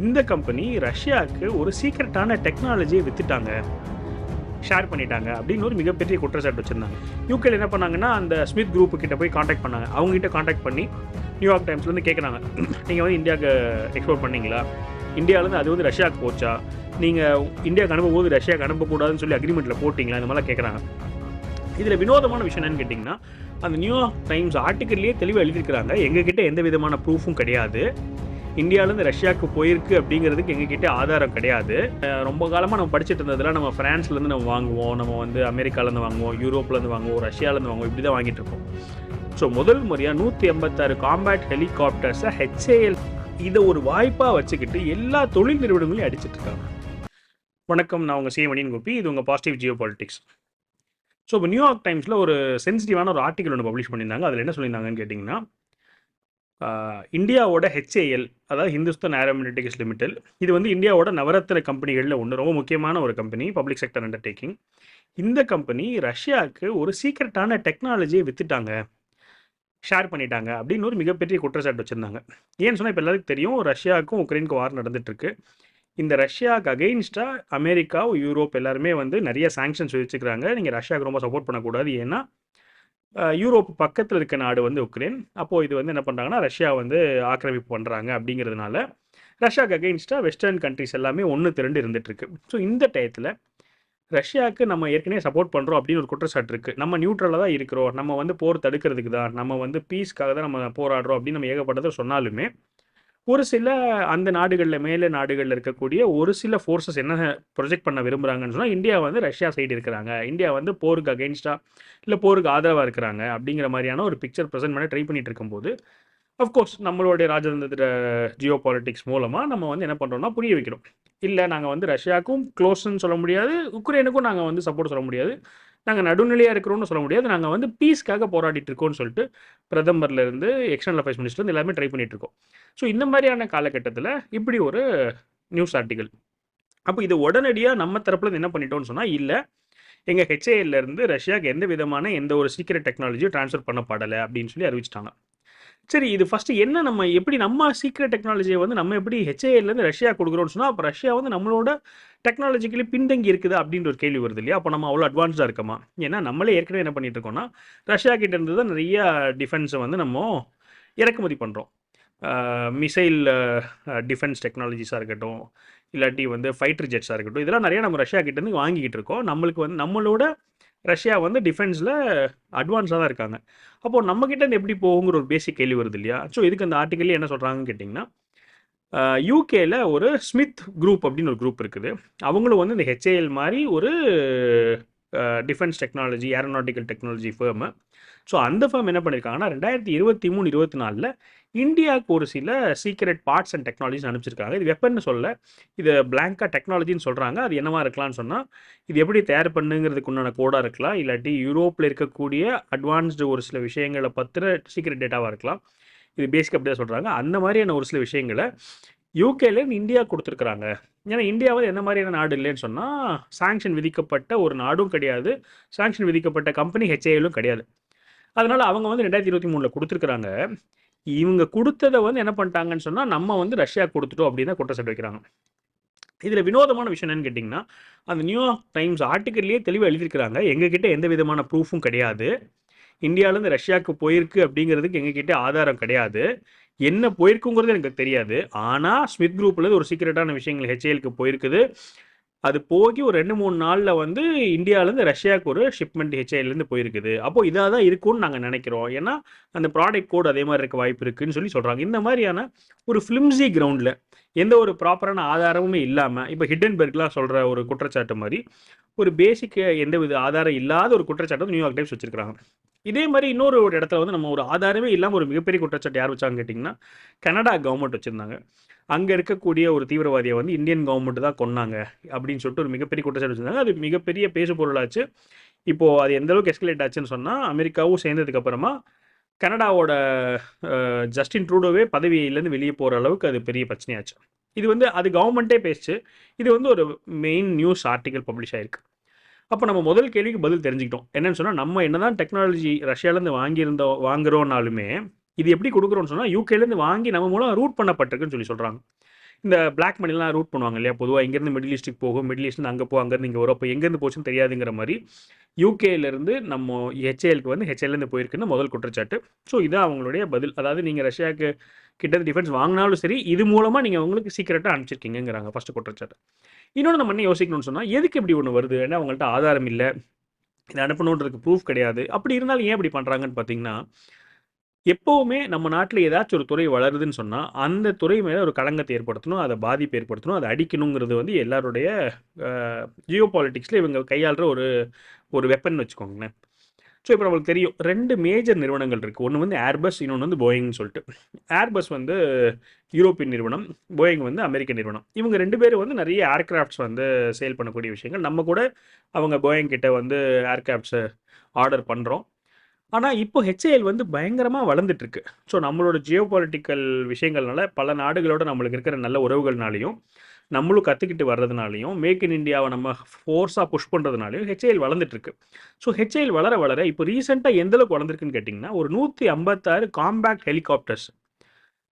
இந்த கம்பெனி ரஷ்யாவுக்கு ஒரு சீக்ரெட்டான டெக்னாலஜியை வித்துட்டாங்க. ஷேர் பண்ணிட்டாங்க அப்படின்னு ஒரு மிகப்பெரிய குற்றச்சாட்டு வச்சுருந்தாங்க. யூகேல என்ன பண்ணாங்கன்னா அந்த ஸ்மித் குரூப்பு கிட்ட போய் காண்டாக்ட் பண்ணாங்க. அவங்ககிட்ட காண்டாக்ட் பண்ணி நியூயார்க் டைம்ஸ்லேருந்து கேட்குறாங்க நீங்கள் வந்து இந்தியாவுக்கு எக்ஸ்போர்ட் பண்ணீங்களா? இந்தியாவிலேருந்து அது வந்து ரஷ்யாவுக்கு போச்சா? நீங்கள் இந்தியாவுக்கு அனுப்பும்போது ரஷ்யாவுக்கு அனுப்பக்கூடாதுன்னு சொல்லி அக்ரிமெண்ட்டில் போட்டிங்களா? இந்த மாதிரிலாம் கேட்குறாங்க இதில் வினோதமான விஷயம் என்னன்னு கேட்டிங்கன்னா அந்த நியூயார்க் டைம்ஸ் ஆர்டிக்கல்லையே தெளிவாக எழுதியிருக்கிறாங்க. எங்ககிட்ட எந்த விதமான ப்ரூஃபும் கிடையாது. இந்தியாவிலேருந்து ரஷ்யாவுக்கு போயிருக்கு அப்படிங்கிறதுக்கு எங்ககிட்ட ஆதாரம் கிடையாது. ரொம்ப காலமாக நம்ம படிச்சுட்டு இருந்ததுல நம்ம ஃப்ரான்ஸ்லேருந்து நம்ம வாங்குவோம். நம்ம வந்து அமெரிக்காலேருந்து வாங்குவோம் யூரோப்லேருந்து வாங்குவோம் ரஷ்யாவிலேருந்து வாங்குவோம் இப்படி தான் வாங்கிட்டு இருக்கோம். ஸோ முதல் முறையாக நூற்றி எண்பத்தாறு காம்பேட் ஹெலிகாப்டர்ஸை ஹெச்ஏஎல் இதை ஒரு வாய்ப்பாக வச்சுக்கிட்டு எல்லா தொழில் நிறுவனங்களையும் அடிச்சிட்டு இருக்காங்க. வணக்கம் நான் உங்கள் சிஎமணியின் கோபி. இது உங்கள் பாசிட்டிவ் ஜியோ பாலிட்டிக்ஸ் ஸோ இப்போ நியூயார்க் டைம்ஸில் ஒரு சென்சிட்டிவான ஒரு ஆர்டிகல் ஒன்று பப்ளிஷ் பண்ணியிருந்தாங்க. அதில் என்ன சொல்லியிருந்தாங்கன்னு கேட்டிங்கன்னா இந்தியாவோட ஹெச்ஏஎல் அதாவது ஹிந்துஸ்தான் ஏரோமெட்டிக்ஸ் லிமிடெட் இது வந்து இந்தியாவோட நவரத்ன கம்பெனிகளில் ஒன்று ரொம்ப முக்கியமான ஒரு கம்பெனி பப்ளிக் செக்டர் அண்டர்டேக்கிங் இந்த கம்பெனி ரஷ்யாவுக்கு ஒரு சீக்ரெட்டான டெக்னாலஜியை விற்றுட்டாங்க ஷேர் பண்ணிட்டாங்க அப்படின்னு ஒரு மிகப்பெரிய குற்றச்சாட்டு வச்சுருந்தாங்க. ஏன்னு சொன்னால் இப்போ எல்லாருக்கும் தெரியும் ரஷ்யாவுக்கும் உக்ரைனுக்கும் வார் நடந்துட்டுருக்கு. இந்த ரஷ்யாவுக்கு அகெயின்ஸ்டாக அமெரிக்கா யூரோப் எல்லாருமே வந்து நிறைய சாங்ஷன்ஸ் வச்சுக்கிறாங்க நீங்கள் ரஷ்யாவுக்கு ரொம்ப சப்போர்ட் பண்ணக்கூடாது. ஏன்னா யூரோப் பக்கத்தில் இருக்க நாடு வந்து உக்ரைன். அப்போது இது வந்து என்ன பண்ணுறாங்கன்னா ரஷ்யா வந்து ஆக்கிரமிப்பு பண்ணுறாங்க அப்படிங்கிறதுனால ரஷ்யாவுக்கு அகெயின்ஸ்டாக வெஸ்டர்ன் கண்ட்ரிஸ் எல்லாமே ஒன்று திரண்டு இருந்துகிட்ருக்கு ஸோ இந்த டயத்தில் ரஷ்யாவுக்கு நம்ம ஏற்கனவே சப்போர்ட் பண்ணுறோம் அப்படின்னு ஒரு குற்றச்சாட்டு இருக்குது நம்ம நியூட்ரலாக தான் இருக்கிறோம். நம்ம வந்து போர் தடுக்கிறதுக்கு தான். நம்ம வந்து பீஸ்க்காக தான் நம்ம போராடுறோம் அப்படின்னு நம்ம ஏகப்பட்டதை சொன்னாலுமே ஒரு சில அந்த நாடுகளில் மேலே நாடுகளில் இருக்கக்கூடிய ஒரு சில ஃபோர்ஸஸ் என்ன ப்ரொஜெக்ட் பண்ண விரும்புகிறாங்கன்னு சொன்னால் இந்தியா வந்து ரஷ்யா சைடு இருக்கிறாங்க. இந்தியா வந்து போருக்கு அகெயின்ஸ்டாக இல்லை போருக்கு ஆதரவாக இருக்கிறாங்க அப்படிங்கிற மாதிரியான ஒரு பிக்சர் ப்ரெசென்ட் பண்ண ட்ரை பண்ணிட்டு இருக்கும்போது அஃப்கோர்ஸ் நம்மளுடைய ராஜதந்திர ஜியோ பாலிட்டிக்ஸ் மூலமாக நம்ம வந்து என்ன பண்ணுறோம்னா புரிய வைக்கிறோம். இல்லை நாங்கள் வந்து ரஷ்யாவுக்கும் க்ளோஸ்ன்னு சொல்ல முடியாது உக்ரைனுக்கும் நாங்கள் வந்து சப்போர்ட் சொல்ல முடியாது. நாங்கள் நடுநிலையாக இருக்கிறோம்னு சொல்ல முடியாது. நாங்கள் வந்து பீஸ்க்காக போராடிட்டு இருக்கோம்னு சொல்லிட்டு பிரதமர்லேருந்து எக்ஸ்டர்னல் அஃபேர்ஸ் மினிஸ்டர் எல்லாமே ட்ரை பண்ணிட்டு இருக்கோம் ஸோ இந்த மாதிரியான காலகட்டத்தில் இப்படி ஒரு நியூஸ் ஆர்டிகல் அப்போ இது உடனடியாக நம்ம தரப்புல என்ன பண்ணிட்டோம்னு சொன்னால் இல்லை எங்கள் ஹெச்ஏஎல்ல இருந்து ரஷ்யாவுக்கு எந்த விதமான எந்த ஒரு சீக்கிரட் டெக்னாலஜியும் ட்ரான்ஸ்ஃபர் பண்ணப்படலை அப்படின்னு சொல்லி அறிவிச்சிட்டாங்க. சரி இது ஃபஸ்ட்டு என்ன நம்ம எப்படி நம்ம சீக்ரெட் டெக்னாலஜியை வந்து நம்ம எப்படி ஹெச்ஏலேருந்து ரஷ்யா கொடுக்குறோம்னு சொன்னால் அப்போ ரஷ்யா வந்து நம்மளோட டெக்னாலஜிக்கலி பின்தங்கி இருக்குது அப்படின்ற ஒரு கேள்வி வருது இல்லையா? அப்போ நம்ம அவ்வளோ அட்வான்ஸ்டாக இருக்கமா? ஏன்னா நம்மளே ஏற்கனவே என்ன பண்ணிட்டு இருக்கோம்னா ரஷ்யா கிட்ட இருந்து தான் நிறைய டிஃபென்ஸை வந்து நம்ம இறக்குமதி பண்ணுறோம் மிசைல் டிஃபென்ஸ் டெக்னாலஜிஸாக இருக்கட்டும் இல்லாட்டி வந்து ஃபைட்டர் ஜெட்ஸாக இருக்கட்டும் இதெல்லாம் நிறைய நம்ம ரஷ்யா கிட்டேருந்து வாங்கிக்கிட்டு இருக்கோம். நம்மளுக்கு வந்து நம்மளோட ரஷ்யா வந்து டிஃபென்ஸில் அட்வான்ஸாக தான் இருக்காங்க. அப்போது நம்மக்கிட்ட எப்படி போகுங்கிற ஒரு பேசிக் கேள்வி வருது இல்லையா? ஸோ இதுக்கு அந்த ஆர்டிக்கல் என்ன சொல்கிறாங்கன்னு கேட்டிங்கன்னா யூகேல ஒரு ஸ்மித் குரூப் அப்படின்னு ஒரு குரூப் இருக்குது. அவங்களும் வந்து இந்த ஹெச்ஏஎல் மாதிரி ஒரு defence technology aeronautical technology firm so அந்த ஃபார்ம் என்ன பண்ணியிருக்காங்கன்னா ரெண்டாயிரத்தி இருபத்தி மூணு இருபத்தி நாலில் இந்தியாவுக்கு ஒரு சில சீக்ரெட் பார்ட்ஸ் அண்ட் டெக்னாலஜிஸ் அனுப்பிச்சிருக்காங்க. இது வெப்பன்னு சொல்ல இது பிளாங்கா டெக்னாலஜின்னு சொல்கிறாங்க அது என்னவா இருக்கலாம்னு சொன்னால் இது எப்படி தயார் பண்ணுங்கிறதுக்கு உண்டான கோடாக இருக்கலாம். இல்லாட்டி யூரோப்பில் இருக்கக்கூடிய அட்வான்ஸ்டு ஒரு சில விஷயங்களை பற்றின சீக்ரெட் டேட்டாவாக இருக்கலாம். இது பேசிக் அப்படியே சொல்கிறாங்க அந்த மாதிரியான ஒரு சில விஷயங்களை யூகேலேருந்து இந்தியா கொடுத்துருக்குறாங்க. ஏன்னா இந்தியாவில் என்ன மாதிரியான நாடு இல்லைன்னு சொன்னால் சாங்ஷன் விதிக்கப்பட்ட ஒரு நாடும் கிடையாது. சாங்ஷன் விதிக்கப்பட்ட கம்பெனி ஹெச்ஏலும் கிடையாது. அதனால் அவங்க வந்து ரெண்டாயிரத்தி இருபத்தி மூணில் கொடுத்துருக்குறாங்க. இவங்க கொடுத்ததை வந்து என்ன பண்ணிட்டாங்கன்னு சொன்னால் நம்ம வந்து ரஷ்யா கொடுத்துட்டோம் அப்படின்னு தான் குற்றச்சாட்டு வைக்கிறாங்க. இதில் வினோதமான விஷயம் என்னன்னு கேட்டிங்கன்னா அந்த நியூயார்க் டைம்ஸ் ஆர்டிக்கல்லையே தெளிவாக எழுதியிருக்கிறாங்க. எங்ககிட்ட எந்த விதமான ப்ரூஃபும் கிடையாது. இந்தியாவிலேருந்து ரஷ்யாவுக்கு போயிருக்கு அப்படிங்கிறதுக்கு எங்ககிட்ட ஆதாரம் கிடையாது. என்ன போயிருக்குங்கிறது எனக்கு தெரியாது. ஆனால் ஸ்மித் குரூப்லேருந்து ஒரு சீக்கிரட்டான விஷயங்கள் ஹெச்ஏஎலுக்கு போயிருக்குது. அது போகி ஒரு ரெண்டு மூணு நாளில் வந்து இந்தியாவிலேருந்து ரஷ்யாவுக்கு ஒரு ஷிப்மெண்ட் ஹெச்ஐலேருந்து போயிருக்குது. அப்போது இதாக தான் இருக்கும்னு நாங்கள் நினைக்கிறோம். ஏன்னா அந்த ப்ராடக்ட் கோட் அதே மாதிரி இருக்க வாய்ப்பு இருக்குன்னு சொல்லி சொல்கிறாங்க இந்த மாதிரியான ஒரு ஃபிலிம்ஸி கிரவுண்டில் எந்த ஒரு ப்ராப்பரான ஆதாரமுமே இல்லாமல் இப்போ ஹிட்டன்பெர்க்லாம் சொல்கிற ஒரு குற்றச்சாட்டு மாதிரி ஒரு பேசிக் எந்த வித ஆதாரம் இல்லாத ஒரு குற்றச்சாட்டு வந்து நியூயார்க் டைம்ஸ் வச்சிருக்காங்க இதே மாதிரி இன்னொரு ஒரு இடத்துல வந்து நம்ம ஒரு ஆதாரமே இல்லாமல் ஒரு மிகப்பெரிய குற்றச்சாட்டு யார் வச்சாங்க கேட்டிங்கன்னா கனடா கவர்மெண்ட் வச்சுருந்தாங்க. அங்கே இருக்கக்கூடிய ஒரு தீவிரவாதியை வந்து இந்தியன் கவர்மெண்ட் தான் கொன்னாங்க அப்படின்னு சொல்லிட்டு ஒரு மிகப்பெரிய குற்றச்சாட்டு வச்சுருந்தாங்க. அது மிகப்பெரிய பேசு பொருளாச்சு. இப்போது அது எந்த அளவுக்கு எஸ்கலேட் ஆச்சுன்னு சொன்னால் அமெரிக்காவும் சேர்ந்ததுக்கப்புறமா கனடாவோட ஜஸ்டின் ட்ரூடோவே பதவியிலேருந்து வெளியே போகிற அளவுக்கு அது பெரிய பிரச்சனையாச்சு. இது வந்து அது கவர்மெண்ட்டே பேசிச்சு. இது வந்து ஒரு மெயின் நியூஸ் ஆர்டிக்கல் பப்ளிஷ் ஆயிருக்கு. அப்போ நம்ம முதல் கேள்விக்கு பதில் தெரிஞ்சுக்கிட்டோம். என்னென்னு சொன்னால் நம்ம என்ன தான் டெக்னாலஜி ரஷ்யாலேருந்து வாங்கியிருந்தோம் வாங்குகிறோன்னாலுமே இது எப்படி கொடுக்குறோன்னு சொன்னால் யூகேலேருந்து வாங்கி நம்ம மூலம் ரூட் பண்ணப்பட்டிருக்குன்னு சொல்லி சொல்கிறாங்க இந்த பிளாக் மணிலாம் ரூட் பண்ணுவாங்க இல்லையா? பொதுவாக இங்கேருந்து மிடில் ஈஸ்ட்டுக்கு போகும் மிடில் ஈஸ்ட்லேருந்து அங்கே போ அங்கேருந்து இங்கே வரும். அப்போ எங்கேருந்து போச்சுன்னு தெரியாதுங்கிற மாதிரி யூகேலேருந்து நம்ம ஹெச்ஏஎலுக்கு வந்து ஹெச்ஏலேருந்து போயிருக்குன்னு முதல் குற்றச்சாட்டு. ஸோ இதான் அவங்களுடைய பதில். அதாவது நீங்கள் ரஷ்யாவுக்கு கிட்ட டிஃபென்ஸ் வாங்கினாலும் சரி இது மூலமாக நீங்கள் உங்களுக்கு சீக்கிரட்டாக அனுப்பிச்சிருக்கீங்கிறாங்க ஃபஸ்ட்டு குற்றச்சாட்டு. இன்னொன்று நம்ம என்ன யோசிக்கணும்னு சொன்னால் எதுக்கு இப்படி ஒன்று வருது? ஏன்னா அவங்கள்ட்ட ஆதாரம் இல்லை. இதை அனுப்பணுன்றதுக்கு ப்ரூஃப் கிடையாது. அப்படி இருந்தாலும் ஏன் இப்படி பண்ணுறாங்கன்னு பார்த்தீங்கன்னா எப்போவுமே நம்ம நாட்டில் ஏதாச்சும் ஒரு துறை வளருதுன்னு சொன்னால் அந்த துறை மேலே ஒரு களங்கத்தை ஏற்படுத்தணும் அதை பாதிப்பு ஏற்படுத்தணும் அதை அடிக்கணுங்கிறது வந்து எல்லாருடைய ஜியோ பாலிட்டிக்ஸில் இவங்க கையாளுற ஒரு ஒரு வெப்பன் வச்சுக்கோங்களேன். ஸோ இப்போ நம்மளுக்கு தெரியும் ரெண்டு மேஜர் நிறுவனங்கள் இருக்குது ஒன்று வந்து ஏர்பஸ் இன்னொன்று வந்து போயிங்னு சொல்லிட்டு. ஏர்பஸ் வந்து யூரோப்பியன் நிறுவனம் போயிங் வந்து அமெரிக்க நிறுவனம். இவங்க ரெண்டு பேரும் வந்து நிறைய ஏர்கிராஃப்ட்ஸ் வந்து சேல் பண்ணக்கூடிய விஷயங்கள். நம்ம கூட அவங்க போயிங் கிட்ட வந்து ஏர்கிராஃப்ட்ஸை ஆர்டர் பண்ணுறோம் ஆனால் இப்போ ஹெச்ஏஎல் வந்து பயங்கரமாக வளர்ந்துட்டு இருக்கு ஸோ நம்மளோட ஜியோ பொலிட்டிக்கல் விஷயங்கள்னால பல நாடுகளோட நம்மளுக்கு இருக்கிற நல்ல உறவுகள்னாலையும் நம்மளும் கற்றுக்கிட்டு வர்றதுனாலையும் மேக் இன் இந்தியாவை நம்ம ஃபோர்ஸாக புஷ் பண்ணுறதுனாலையும் ஹெச்ஏஎல் வளர்ந்துட்டு இருக்கு ஸோ ஹெச்ஏஎல் வளர வளர இப்போ ரீசெண்டாக எந்த அளவுக்கு வளர்ந்துருக்குன்னு கேட்டிங்கன்னா ஒரு நூற்றி ஐம்பத்தாறு காம்பேக்ட் ஹெலிகாப்டர்ஸ்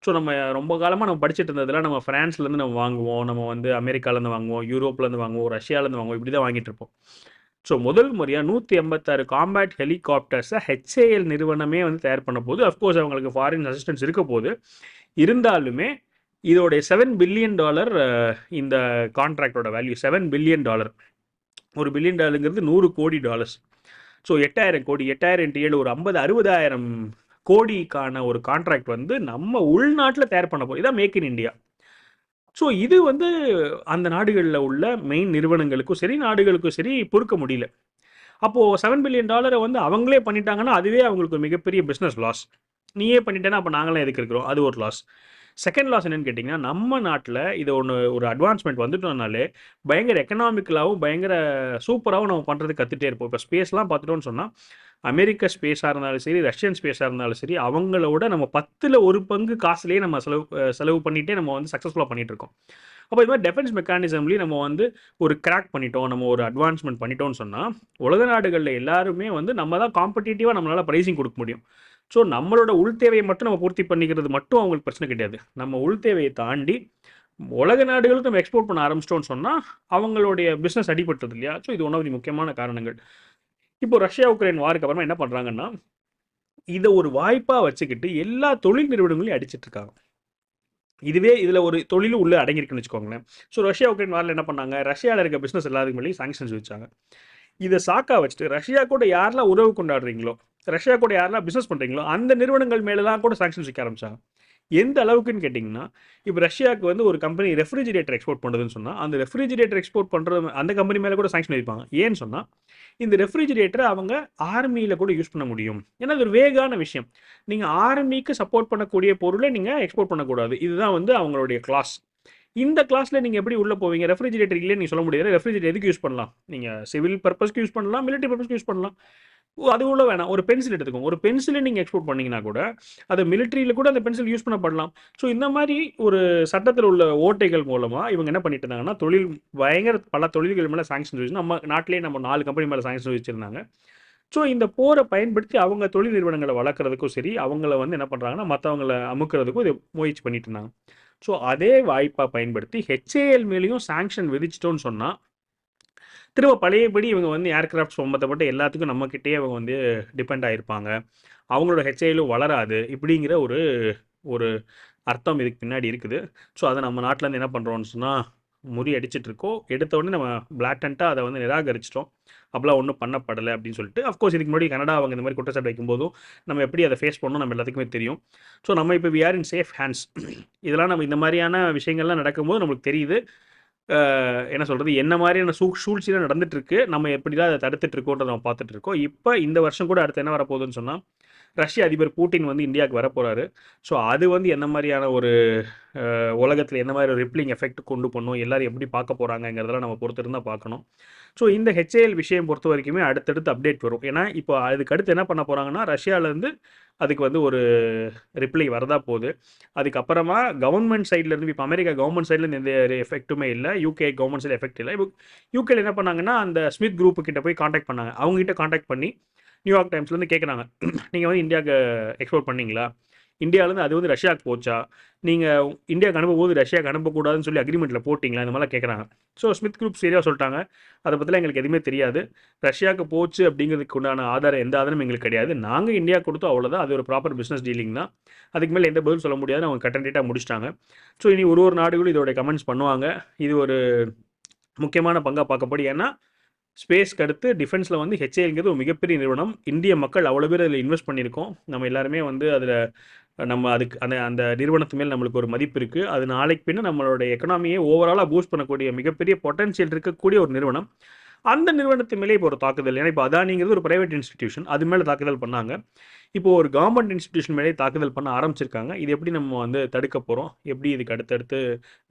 ஸோ நம்ம ரொம்ப காலமாக நம்ம படிச்சுட்டு இருந்ததெல்லாம் நம்ம ஃப்ரான்ஸ்லேருந்து நம்ம வாங்குவோம். நம்ம வந்து அமெரிக்காலேருந்து வாங்குவோம் யூரோப்லேருந்து வாங்குவோம் ரஷ்யாலேருந்து வாங்குவோம் இப்படி தான் வாங்கிட்டு இருப்போம். ஸோ முதல் முறையாக நூற்றி எண்பத்தாறு காம்பேட் ஹெலிகாப்டர்ஸை ஹெச்ஏஎல் நிறுவனமே வந்து தயார் பண்ண போது அஃப்கோர்ஸ் அவங்களுக்கு ஃபாரின் அசிஸ்டன்ஸ் இருக்க போது இருந்தாலுமே இதோடைய செவன் பில்லியன் டாலர் இந்த கான்ட்ராக்டோட வேல்யூ செவன் பில்லியன் டாலர் ஒரு பில்லியன் டாலருங்கிறது நூறு கோடி டாலர்ஸ் ஸோ எட்டாயிரம் கோடி எட்டாயிரம் ஏழு ஒரு ஐம்பது அறுபதாயிரம் கோடிக்கான ஒரு கான்ட்ராக்ட் வந்து நம்ம உள்நாட்டில் தயார் பண்ண போகிறோம் இதான் மேக் இன் இந்தியா ஸோ இது வந்து அந்த நாடுகளில் உள்ள மெயின் நிறுவனங்களுக்கும் சரி நாடுகளுக்கும் சரி பொறுக்க முடியல. அப்போது செவன் பில்லியன் டாலரை வந்து அவங்களே பண்ணிட்டாங்கன்னா அதுவே அவங்களுக்கு மிகப்பெரிய பிஸ்னஸ் லாஸ் நீயே பண்ணிட்டேன்னா அப்போ நாங்களாம் எதுக்கு இருக்கிறோம்? அது ஒரு லாஸ் செகண்ட் லாஸ் என்னென்னு கேட்டிங்கன்னா நம்ம நாட்டில் இது ஒன்று ஒரு அட்வான்ஸ்மெண்ட் வந்துட்டோம்னாலே பயங்கர எக்கனாமிக்கலாகவும் பயங்கர சூப்பராகவும் நம்ம பண்ணுறது கற்றுட்டே இருப்போம். இப்போ ஸ்பேஸ்லாம் பார்த்துட்டோம்னு சொன்னால் அமெரிக்க ஸ்பேஸாக இருந்தாலும் சரி ரஷ்யன் ஸ்பேஸாக இருந்தாலும் சரி அவங்களோட நம்ம பத்தில் ஒரு பங்கு காசுலேயே நம்ம செலவு செலவு பண்ணிகிட்டே நம்ம வந்து சக்ஸஸ்ஃபுல்லாக பண்ணிகிட்டு இருக்கோம். அப்போ இது மாதிரி டெஃபென்ஸ் மெக்கானிசம்லேயும் நம்ம வந்து ஒரு கிராக் பண்ணிட்டோம் நம்ம ஒரு அட்வான்ஸ்மெண்ட் பண்ணிட்டோம்னு சொன்னால் உலக நாடுகளில் எல்லாருமே வந்து நம்ம தான் காம்படிட்டிவாக நம்மளால் ப்ரைஸிங் கொடுக்க முடியும். ஸோ நம்மளோட உள் தேவையை மட்டும் நம்ம பூர்த்தி பண்ணிக்கிறது மட்டும் அவங்களுக்கு பிரச்சனை கிடையாது. நம்ம உள் தேவையை தாண்டி உலக நாடுகளுக்கு நம்ம எக்ஸ்போர்ட் பண்ண ஆரம்பிச்சிட்டோம்னு சொன்னால் அவங்களுடைய பிஸ்னஸ் அடிபட்டது இல்லையா? ஸோ இது ஒன் ஆஃப் தி முக்கியமான காரணங்கள். இப்போ ரஷ்யா உக்ரைன் வாருக்கு அப்புறமா என்ன பண்ணுறாங்கன்னா இதை ஒரு வாய்ப்பாக வச்சுக்கிட்டு எல்லா தொழில் நிறுவனங்களையும் அடிச்சிட்டு இருக்காங்க. இதுவே இதில் ஒரு தொழிலும் உள்ளே அடங்கியிருக்குன்னு வச்சுக்கோங்களேன். ஸோ ரஷ்யா உக்ரைன் வாரில் என்ன பண்ணாங்க? ரஷ்யாவில் இருக்க பிஸ்னஸ் எல்லாத்துக்கு மேலேயும் சாங்ஷன்ஸ் வச்சாங்க. இதை சாக்கா வச்சுட்டு ரஷ்யா கூட யாரெல்லாம் உறவு கொண்டாடுறீங்களோ ரஷ்யா கூட யாரெல்லாம் பிஸ்னஸ் பண்ணுறீங்களோ அந்த நிறுவனங்கள் மேலெலாம் கூட சாங்ஷன்ஸ் வைக்க ஆரம்பிச்சாங்க. எந்த அளவுக்குன்னு கேட்டிங்கன்னா இப்போ ரஷ்யாவுக்கு வந்து ஒரு கம்பெனி ரெஃப்ரிஜிரேட்டர் எக்ஸ்போர்ட் பண்ணுறதுன்னு சொன்னால் அந்த ரெஃப்ரிஜிரேட்டர் எக்ஸ்போர்ட் பண்ணுறது அந்த கம்பெனி மேலே கூட சாங்ஷன் வைப்பாங்க ஏன்னு சொன்னால் இந்த ரெஃப்ரிஜிரேட்டரை அவங்க ஆர்மியில் கூட யூஸ் பண்ண முடியும். ஏன்னா அது ஒரு வேகான விஷயம். நீங்கள் ஆர்மிக்கு சப்போர்ட் பண்ணக்கூடிய பொருளை நீங்கள் எக்ஸ்போர்ட் பண்ணக்கூடாது. இதுதான் வந்து அவங்களுடைய கிளாஸ் இந்த கிளாஸில் நீங்கள் எப்படி உள்ளே போவீங்க? ரெஃப்ரிஜிரேட்டர் இல்லையே நீங்கள் சொல்ல முடியாது. ரெஃப்ரிஜிரேட்டர் எதுக்கு யூஸ் பண்ணலாம்? நீங்கள் சிவில் பர்பஸ்க்கு யூஸ் பண்ணலாம் மிலிட்டரி பர்பஸ்க்கு யூஸ் பண்ணலாம். அது உள்ள வேணாம். ஒரு பென்சில் எடுத்துக்கோங்க. ஒரு பென்சிலை நீங்கள் எக்ஸ்போர்ட் பண்ணிங்கன்னா கூட அது மிலிட்ரியில் கூட அந்த பென்சில் யூஸ் பண்ணப்படலாம். ஸோ இந்த மாதிரி ஒரு சட்டத்தில் உள்ள ஓட்டைகள் மூலமாக இவங்க என்ன பண்ணிட்டு இருந்தாங்கன்னா தொழில் பயங்கர பல தொழில்கள் மேலே சாங்ஷன் வச்சு நம்ம நாட்டிலே நம்ம நாலு கம்பெனி மேலே சாங்ஷன் வச்சுருந்தாங்க. ஸோ இந்த போரை பயன்படுத்தி அவங்க தொழில் நிறுவனங்களை வளர்க்குறதுக்கும் சரி அவங்கள வந்து என்ன பண்ணுறாங்கன்னா மற்றவங்களை அமுக்கிறதுக்கும் இது முயற்சி பண்ணிட்டு இருந்தாங்க. ஸோ அதே வாய்ப்பாக பயன்படுத்தி ஹெச்ஏஎல் மேலேயும் சாங்ஷன் விதிச்சிட்டோன்னு சொன்னால் திரும்ப பழையபடி இவங்க வந்து ஏர்கிராஃப்ட் சம்மந்தப்பட்ட எல்லாத்துக்கும் நம்மக்கிட்டேயே அவங்க வந்து டிபெண்ட் ஆகிருப்பாங்க அவங்களோட ஹெச்ஐலும் வளராது இப்படிங்கிற ஒரு ஒரு அர்த்தம் இதுக்கு பின்னாடி இருக்குது. ஸோ அதை நம்ம நாட்டிலேருந்து என்ன பண்ணுறோம்னு சொன்னால் முறி அடிச்சிட்டு இருக்கோ எடுத்த உடனே நம்ம பிளாட்டண்ட்டாக அதை வந்து நிராகரிச்சிட்டோம். அப்படிலாம் ஒன்றும் பண்ணப்படலை அப்படின்னு சொல்லிட்டு அஃப்கோர்ஸ் இதுக்கு முன்னாடி கனடா அவங்க இந்த மாதிரி குற்றச்சாட்டு வைக்கும்போதும் நம்ம எப்படி அதை ஃபேஸ் பண்ணணும் நம்ம எல்லாத்துக்குமே தெரியும். ஸோ நம்ம இப்போ we are in safe hands இதெல்லாம் நம்ம இந்த மாதிரியான விஷயங்கள்லாம் நடக்கும்போது நம்மளுக்கு தெரியுது. என்ன சொல்கிறது என்ன மாதிரியான சூ சூழ்ச்சியில் நடந்துட்டு இருக்கு நம்ம எப்படிலாம் அதை தடுத்துட்டு இருக்கோன்றதை நம்ம பார்த்துட்டு இருக்கோம் இப்போ இந்த வருஷம் கூட அடுத்து என்ன வரப்போகுதுன்னு சொன்னால் ரஷ்ய அதிபர் பூட்டின் வந்து இந்தியாவுக்கு வரப்போகிறாரு ஸோ அது வந்து என்ன மாதிரியான ஒரு உலகத்தில் என்ன மாதிரி ஒரு ரிப்ளிங் எஃபெக்ட் கொண்டு பண்ணும்? எல்லோரும் எப்படி பார்க்க போகிறாங்கங்கிறதெல்லாம் நம்ம பொறுத்திருந்தால் பார்க்கணும். ஸோ இந்த ஹெச்ஏஎல் விஷயம் பொறுத்த வரைக்குமே அடுத்தடுத்து அப்டேட் வரும். ஏன்னா இப்போ அதுக்கு அடுத்து என்ன பண்ண போகிறாங்கன்னா ரஷ்யாவிலேருந்து அதுக்கு வந்து ஒரு ரிப்ளை வரதா போகுது. அதுக்கப்புறமா கவர்மெண்ட் சைட்லேருந்து இப்போ அமெரிக்கா கவர்மெண்ட் சைட்லேருந்து எந்த எஃபெக்ட்டுமே இல்லை. யூகே கவர்மெண்ட் சைடு எஃபெக்ட் இல்லை. இப்போ யூகேல என்ன பண்ணாங்கன்னா அந்த ஸ்மித் குரூப்பு கிட்ட போய் காண்டாக்ட் பண்ணாங்க. அவங்ககிட்ட காண்டாக்ட் பண்ணி நியூயார்க் டைம்ஸ்லேருந்து கேட்குறாங்க நீங்கள் வந்து இந்தியாவுக்கு எக்ஸ்போர்ட் பண்ணீங்களா? இந்தியாவிலேருந்து அது வந்து ரஷ்யாவுக்கு போச்சா? நீங்கள் இந்தியாவுக்கு அனுப்பும்போது ரஷ்யாவுக்கு அனுப்பக்கூடாதுன்னு சொல்லி அக்ரிமெண்ட்டில் போட்டிங்களா? இந்த மாதிரிலாம் கேட்குறாங்க ஸோ ஸ்மித் குரூப் சரியாக சொல்லிட்டாங்க. அதை பற்றிலாம் எங்களுக்கு எதுவுமே தெரியாது. ரஷ்யாவுக்கு போச்சு அப்படிங்கிறதுக்கு உண்டான ஆதாரம் எந்த ஆதாரம் எங்களுக்கு கிடையாது. நாங்கள் இந்தியா கொடுத்தோம் அவ்வளோதான் அது ஒரு ப்ராப்பர் பிஸ்னஸ் டீலிங் தான். அதுக்கு மேலே எந்த பதில் சொல்ல முடியாது. அவங்க கட்டன்டேட்டாக முடிச்சிட்டாங்க. ஸோ இனி ஒரு ஒரு நாடுகளும் இதோட கமெண்ட்ஸ் பண்ணுவாங்க. இது ஒரு முக்கியமான பங்காக பார்க்கப்படும். ஏன்னா ஸ்பேஸ்க்கு அடுத்து டிஃபென்ஸில் வந்து ஹெச்ஏங்கிறது ஒரு மிகப்பெரிய நிறுவனம். இந்திய மக்கள் அவ்வளோ பேர் அதில் இன்வெஸ்ட் பண்ணியிருக்கோம். நம்ம எல்லாருமே வந்து அதில் நம்ம அதுக்கு அந்த அந்த நிறுவனத்து மேல் நம்மளுக்கு ஒரு மதிப்பு இருக்குது அது நாளைக்கு பின்ன நம்மளோட எக்கனாமியை ஓவராலாக பூஸ்ட் பண்ணக்கூடிய மிகப்பெரிய பொட்டன்ஷியல் இருக்கக்கூடிய ஒரு நிறுவனம். அந்த நிறுவனத்து மேலே இப்போ ஒரு தாக்குதல். ஏன்னா இப்போ அதானிங்கிறது ஒரு பிரைவேட் இன்ஸ்டிடியூஷன் அது மேலே தாக்குதல் பண்ணாங்க. இப்போ ஒரு கவர்மெண்ட் இன்ஸ்டிடியூஷன் மேலே தாக்குதல் பண்ண ஆரம்பிச்சிருக்காங்க. இது எப்படி நம்ம வந்து தடுக்க போகிறோம் எப்படி இதுக்கு அடுத்தடுத்து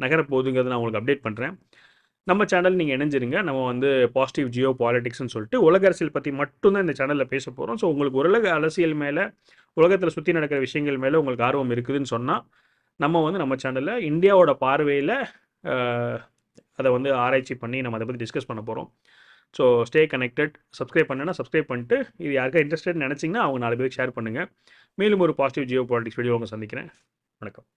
நகரப்போகுதுங்கிறது நான் உங்களுக்கு அப்டேட் பண்ணுறேன் நம்ம சேனல் நீங்கள் இணைஞ்சிருங்க. நம்ம வந்து பாசிட்டிவ் ஜியோ பாலிட்டிக்ஸ்னு சொல்லிட்டு உலக அரசியல் பற்றி மட்டும்தான் இந்த சேனலில் பேச போகிறோம் ஸோ உங்களுக்கு உலக அரசியல் மேலே உலகத்தில் சுற்றி நடக்கிற விஷயங்கள் மேலே உங்களுக்கு ஆர்வம் இருக்குதுன்னு சொன்னால் நம்ம வந்து நம்ம சேனலில் இந்தியாவோட பார்வையில் அதை வந்து ஆராய்ச்சி பண்ணி நம்ம அதை பற்றி டிஸ்கஸ் பண்ண போகிறோம் ஸோ ஸ்டே கனெக்டட் சப்ஸ்கிரைப் பண்ணுன்னா சப்ஸ்கிரைப் பண்ணிட்டு இது யாருக்கா இன்ட்ரெஸ்டட் நினச்சிங்கன்னா அவங்க நாலு பேருக்கு ஷேர் பண்ணுங்கள் மேலும் ஒரு பாசிட்டிவ் ஜியோ பாலிட்டிக்ஸ் வீடியோ உங்க சந்திக்கிறேன். வணக்கம்.